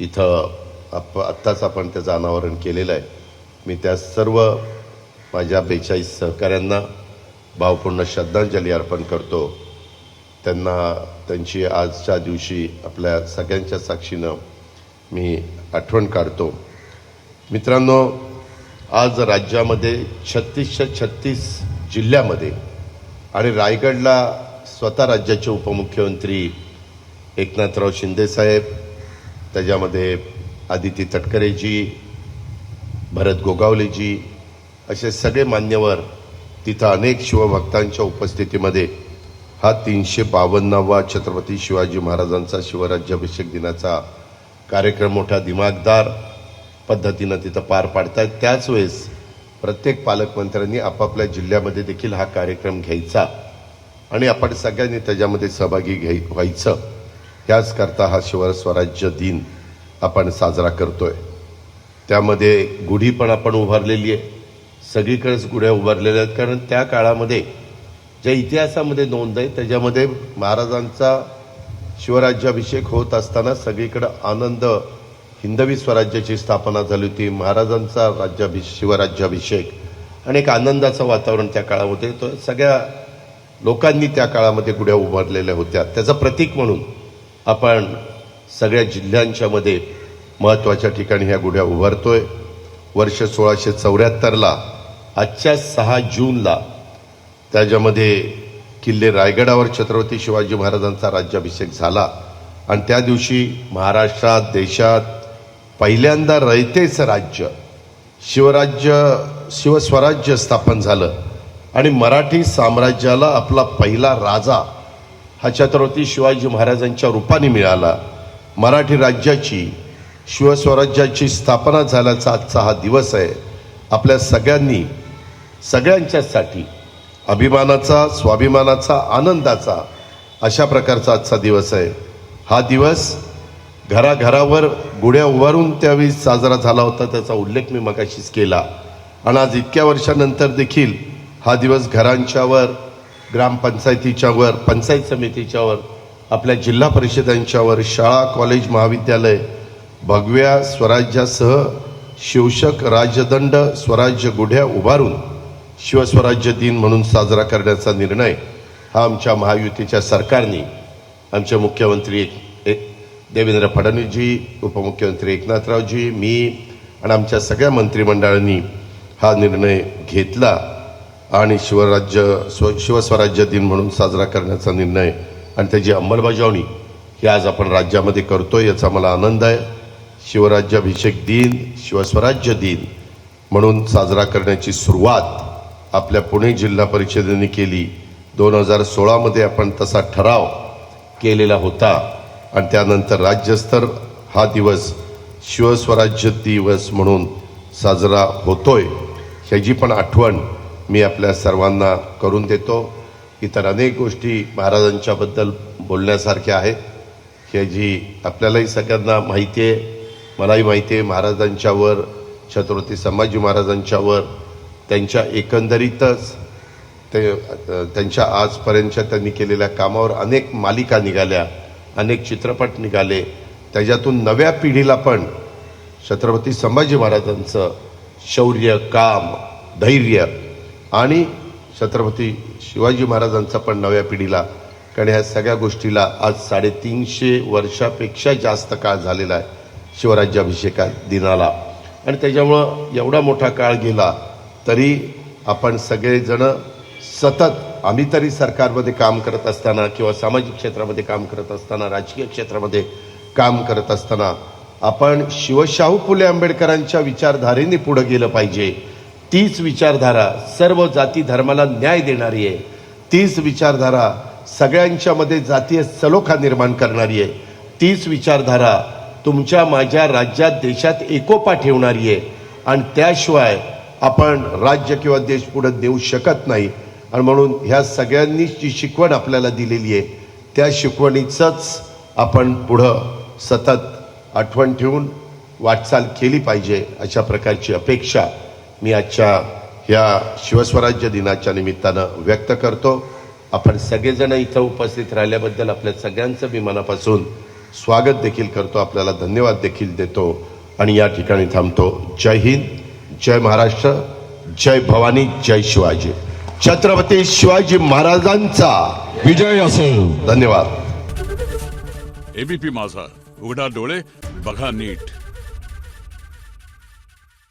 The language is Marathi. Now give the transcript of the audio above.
इथं आप आत्ताच आपण त्याचं अनावरण केलेलं आहे. मी त्या सर्व माझ्या बेचाळीस सहकाऱ्यांना भावपूर्ण श्रद्धांजली अर्पण करतो. त्यांना त्यांची आजच्या दिवशी आपल्या सगळ्यांच्या साक्षीनं मी आठवण काढतो. मित्रांनो आज राज्यामध्ये छत्तीसशे छत्तीस जिल्ह्यामध्ये आणि रायगडला स्वतः राज्याचे उपमुख्यमंत्री एकनाथराव शिंदेसाहेब त्याच्यामध्ये आदिती तटकरेजी भरत गोगावलेजी असे सगळे मान्यवर तिथं अनेक शिवभक्तांच्या उपस्थितीमध्ये हा तीनशे बावन्नावा छत्रपती शिवाजी महाराजांचा शिवराज्याभिषेक दिनाचा कार्यक्रम मोठा दिमागदार पद्धतीनं तिथं पार पाडतायत. त्याच वेळेस प्रत्येक पालकमंत्र्यांनी आपापल्या जिल्ह्यामध्ये देखील हा कार्यक्रम घ्यायचा आणि आपण सगळ्यांनी त्याच्यामध्ये सहभागी घ्याय व्हायचं. ह्याच करता हा शिवस्वराज्य दिन आपण साजरा करतोय. त्यामध्ये गुढी पण आपण उभारलेली आहे. सगळीकडेच गुढ्या उभारलेल्या आहेत. कारण त्या काळामध्ये ज्या इतिहासामध्ये नोंद आहे त्याच्यामध्ये महाराजांचा शिवराज्याभिषेक होत असताना सगळीकडं आनंद हिंदवी स्वराज्याची स्थापना झाली होती. महाराजांचा राज्याभि शिवराज्याभिषेक आणि एक आनंदाचं वातावरण त्या काळामध्ये तो सगळ्या लोकांनी त्या काळामध्ये गुढ्या उभारलेल्या होत्या. त्याचं प्रतीक म्हणून आपण सगळ्या जिल्ह्यांच्या मध्ये महत्त्वाच्या ठिकाणी ह्या गुढ्या उभारतोय. वर्ष सोळाशे चौऱ्याहत्तरला आजच्या सहा जूनला त्याच्यामध्ये किल्ले रायगडावर छत्रपती शिवाजी महाराजांचा राज्याभिषेक झाला. आणि त्या दिवशी महाराष्ट्रात देशात पहिल्यांदा रयतेचं राज्य शिवराज्य शिवस्वराज्य स्थापन झालं. आणि मराठी साम्राज्याला आपला पहिला राजा हा छत्रपती शिवाजी महाराजांच्या रूपाने मिळाला. मराठी राज्याची शिवस्वराज्याची स्थापना झाल्याचा आजचा हा दिवस आहे. आपल्या सगळ्यांनी सगळ्यांच्यासाठी अभिमानाचा स्वाभिमानाचा आनंदाचा अशा प्रकारचा आजचा दिवस आहे. हा दिवस घराघरावर गुढ्या उभारून त्यावेळी साजरा झाला होता त्याचा उल्लेख मी मगाशीच केला. आणि आज इतक्या वर्षानंतर देखील हा दिवस घरांच्यावर ग्रामपंचायतीच्यावर पंचायत समितीच्यावर आपल्या जिल्हा परिषदांच्यावर शाळा कॉलेज महाविद्यालय भगव्या स्वराज्यासह शिवशक राजदंड स्वराज्य गुढ्या उभारून शिवस्वराज्य दिन म्हणून साजरा करण्याचा निर्णय हा आमच्या महायुतीच्या सरकारने आमचे मुख्यमंत्री एक देवेंद्र फडणवीसजी उपमुख्यमंत्री एकनाथरावजी मी आणि आमच्या सगळ्या मंत्रिमंडळांनी हा निर्णय घेतला. आणि शिवराज्य स्व शिवस्वराज्य दिन म्हणून साजरा करण्याचा निर्णय आणि त्याची अंमलबजावणी ही आज आपण राज्यामध्ये करतोय याचा मला आनंद आहे. शिवराज्याभिषेक दिन शिवस्वराज्य दिन म्हणून साजरा करण्याची सुरुवात आपल्या पुणे जिल्हा परिषदेने केली. दोन हजार सोळामध्ये आपण तसा ठराव केलेला होता आणि त्यानंतर राज्यस्तर हा दिवस शिवस्वराज्य दिवस म्हणून साजरा होतोय. ह्याची पण आठवण मी आपल्या सर्वांना करून देतो. इतर अनेक गोष्टी महाराजांच्याबद्दल बोलण्यासारख्या आहेत. ह्याची आपल्यालाही सगळ्यांना माहिती आहे मलाही माहिती आहे महाराजांच्यावर छत्रपती संभाजी महाराजांच्यावर त्यांच्या एकंदरीतच ते त्यांच्या आजपर्यंतच्या त्यांनी केलेल्या कामावर अनेक मालिका निघाल्या अनेक चित्रपट निघाले. त्याच्यातून नव्या पिढीला पण छत्रपती संभाजी महाराजांचं शौर्य काम धैर्य आणि छत्रपती शिवाजी महाराजांचा पण नव्या पिढीला कारण ह्या सगळ्या गोष्टीला आज साडेतीनशे वर्षापेक्षा जास्त काळ झालेला आहे शिवराज्याभिषेका दिनाला. आणि त्याच्यामुळं एवढा मोठा काळ गेला तरी आपण सगळेजण सतत आम्ही तरी सरकारमध्ये काम करत असताना किंवा सामाजिक क्षेत्रामध्ये काम करत असताना राजकीय क्षेत्रामध्ये काम करत असताना आपण शिवशाहू फुले आंबेडकरांच्या विचारधारेने पुढं गेलं पाहिजे. तीच विचारधारा सर्व जाती धर्माला न्याय देणारी आहे. तीच विचारधारा सगळ्यांच्यामध्ये जातीय सलोखा निर्माण करणारी आहे. तीच विचारधारा तुमच्या माझ्या राज्यात देशात एकोपा ठेवणारी आहे. आणि त्याशिवाय आपण राज्य किंवा देश पुढे देऊ शकत नाही. आणि म्हणून ह्या सगळ्यांनी जी शिकवण आपल्याला दिलेली आहे त्या शिकवणीचंच आपण पुढं सतत आठवण ठेवून वाटचाल केली पाहिजे अशा प्रकारची अपेक्षा मी आजच्या ह्या शिवस्वराज्य दिनाच्या निमित्तानं व्यक्त करतो. आपण सगळेजण इथं उपस्थित राहिल्याबद्दल आपल्या सगळ्यांचं मी मनापासून स्वागत देखील करतो. आपल्याला धन्यवाद देखील देतो. आणि या ठिकाणी थांबतो. जय हिंद जय महाराष्ट्र जय भवानी जय शिवाजी. छत्रपती शिवाजी महाराजांचा विजय असो धन्यवाद. एबीपी माझा. उघडा डोळे बघा नीट.